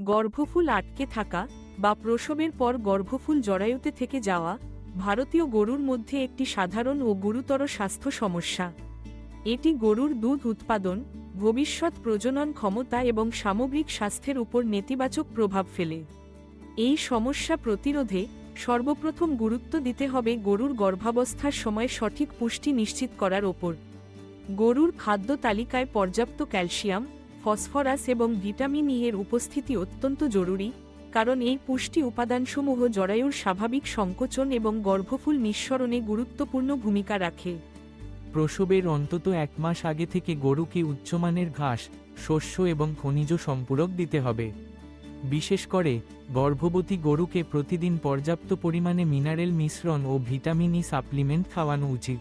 গর্ভফুল আটকে থাকা বা প্রসবের পর গর্ভফুল জরায়ুতে থেকে যাওয়া ভারতীয় গরুর মধ্যে একটি সাধারণ ও গুরুতর স্বাস্থ্য সমস্যা। এটি গরুর দুধ উৎপাদন, ভবিষ্যৎ প্রজনন ক্ষমতা এবং সামগ্রিক স্বাস্থ্যের উপর নেতিবাচক প্রভাব ফেলে। এই সমস্যা প্রতিরোধে সর্বপ্রথম গুরুত্ব দিতে হবে গরুর গর্ভাবস্থার সময় সঠিক পুষ্টি নিশ্চিত করার ওপর। গরুর খাদ্য তালিকায় পর্যাপ্ত ক্যালসিয়াম ফসফরাস এবং ভিটামিন ই এর উপস্থিতি অত্যন্ত জরুরি, কারণ এই পুষ্টি উপাদানসমূহ জরায়ুর স্বাভাবিক সংকোচন এবং গর্ভফুল নিঃসরণে গুরুত্বপূর্ণ ভূমিকা রাখে। প্রসবের অন্তত এক মাস আগে থেকে গরুকে উচ্চমানের ঘাস, শস্য এবং খনিজ সম্পূরক দিতে হবে। বিশেষ করে, গর্ভবতী গরুকে প্রতিদিন পর্যাপ্ত পরিমাণে মিনারেল মিশ্রণ ও ভিটামিন ই সাপ্লিমেন্ট খাওয়ানো উচিত।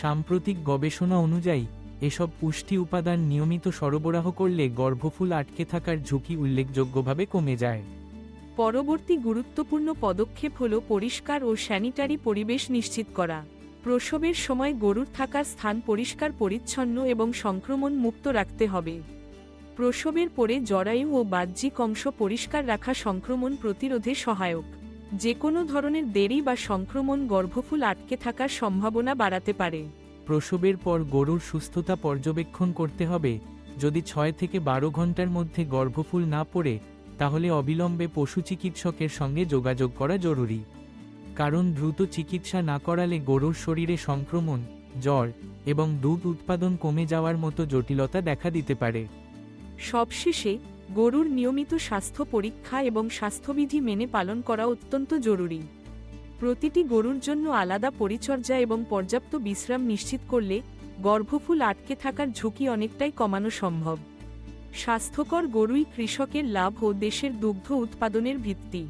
সাম্প্রতিক গবেষণা অনুযায়ী এসব পুষ্টি উপাদান নিয়মিত সরবরাহ করলে গর্ভফুল আটকে থাকার ঝুঁকি উল্লেখযোগ্যভাবে কমে যায়। পরবর্তী গুরুত্বপূর্ণ পদক্ষেপ হল পরিষ্কার ও স্যানিটারি পরিবেশ নিশ্চিত করা। প্রসবের সময় গরুর থাকার স্থান পরিষ্কার, পরিচ্ছন্ন এবং সংক্রমণ মুক্ত রাখতে হবে। প্রসবের পরে জরায়ু ও বাহ্যিক অংশ পরিষ্কার রাখা সংক্রমণ প্রতিরোধে সহায়ক। যে কোনো ধরনের দেরি বা সংক্রমণ গর্ভফুল আটকে থাকার সম্ভাবনা বাড়াতে পারে। প্রসবের পর গরুর সুস্থতা পর্যবেক্ষণ করতে হবে। যদি ছয় থেকে বারো ঘণ্টার মধ্যে গর্ভফুল না পড়ে, তাহলে অবিলম্বে পশু চিকিৎসকের সঙ্গে যোগাযোগ করা জরুরি। কারণ দ্রুত চিকিৎসা না করালে গরুর শরীরে সংক্রমণ, জ্বর এবং দুধ উৎপাদন কমে যাওয়ার মতো জটিলতা দেখা দিতে পারে। সবশেষে, গরুর নিয়মিত স্বাস্থ্য পরীক্ষা এবং স্বাস্থ্যবিধি মেনে পালন করা অত্যন্ত জরুরি। প্রতিটি গরুর জন্য আলাদা পরিচর্যা এবং পর্যাপ্ত বিশ্রাম নিশ্চিত করলে গর্ভফুল আটকে থাকার ঝুঁকি অনেকটাই কমানো সম্ভব। স্বাস্থ্যকর গরুই কৃষকের লাভ ও দেশের দুগ্ধ উৎপাদনের ভিত্তি।